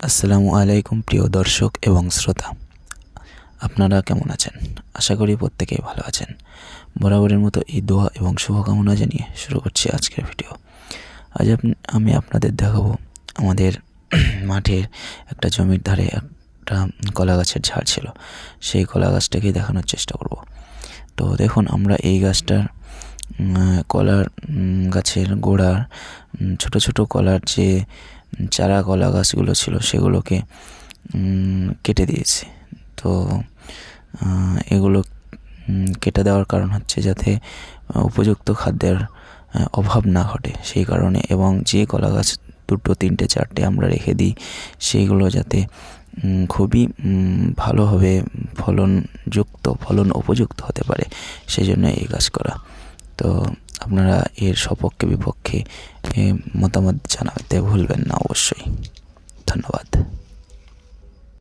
আসসালামু আলাইকুম, প্রিয় দর্শক এবং শ্রোতা। আপনারা কেমন আছেন? আশা করি প্রত্যেকেই ভালো আছেন। বরাবরের মতো এই দোয়া এবং শুভকামনা জানিয়ে শুরু করছি আজকের ভিডিও। আজ আমি আপনাদের দেখাবো আমাদের মাঠের একটা জমির ধারে একটা কলা গাছের ঝাড় ছিল। সেই কলা গাছটাকেই দেখানোর চেষ্টা করব। তো দেখুন, আমরা এই গাছটার কলার গাছের গোড়ার ছোট ছোট কলার যে চারা, কলা গাছগুলো ছিল, সেগুলোকে কেটে দিয়েছে। তো এগুলো কেটে দেওয়ার কারণ হচ্ছে যাতে উপযুক্ত খাদ্যের অভাব না ঘটে। সেই কারণে এবং যে কলা গাছ দুটো, তিনটে, চারটে আমরা রেখে দিই সেইগুলো যাতে খুবই ভালোভাবে ফলনযুক্ত, ফলন উপযুক্ত হতে পারে সেই জন্য এই কাজ করা। তো আপনারা এর সপক্ষে বিপক্ষে মতামত জানাতে ভুলবেন না অবশ্যই। ধন্যবাদ।